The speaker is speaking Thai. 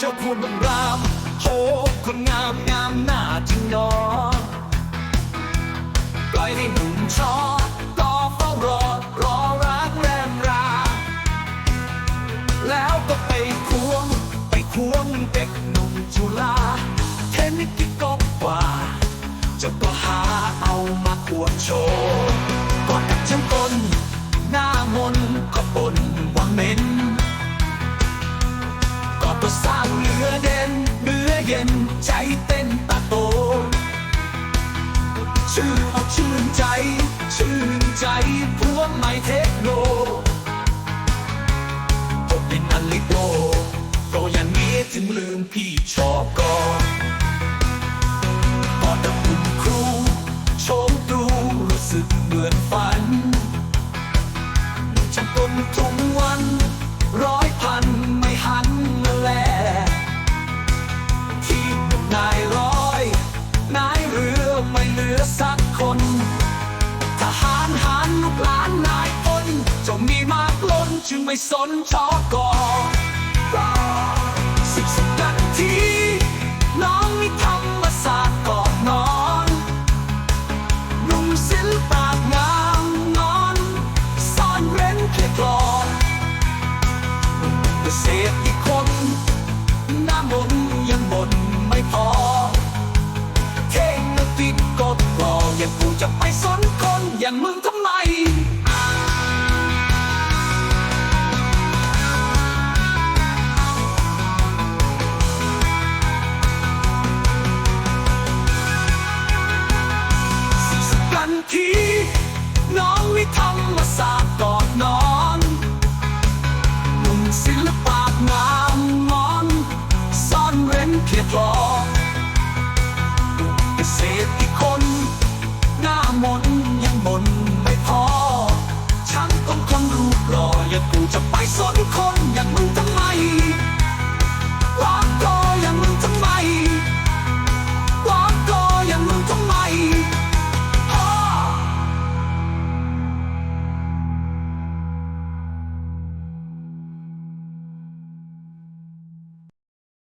เจ้าคุณรามโหคนงามงามหน้าจริงนอปล่อยให้หนุ่มชอต่อเฝ้ารอรอรักแรมรา แล้วก็ไปควง ไปควงเด็กหนุ่มจุฬาเทนนิสกบกว่า จะก็หาเอามาขวดโชว์ ตัวสร้างเนื้อเด่นเนื้อเย็นใจเต้นตาโต ชื่อเอาชื่นใจ ชื่นใจพวงไม่เทคโนก็เป็นอันลิโกก็อย่างนี้ถึงลืมพี่ชอบก่อนก่อนกับคุณครูชมดูรู้สึกเหมือนฝันจะต้นทุก จึงไม่สนชอก่อสิบสิบนาที น้องมีธรรมศาสตร์กอนนอนหนุ่มศิลปะงามงอนซ่อนเร้นเคลียกลอนเกษตรอีกคนหน้ามนต์ยังบนไม่พอ เท่งติดกดรออย่ากูจะไปสนคนอย่างมึงทำไม จะไปสนคนอย่างมึงทำ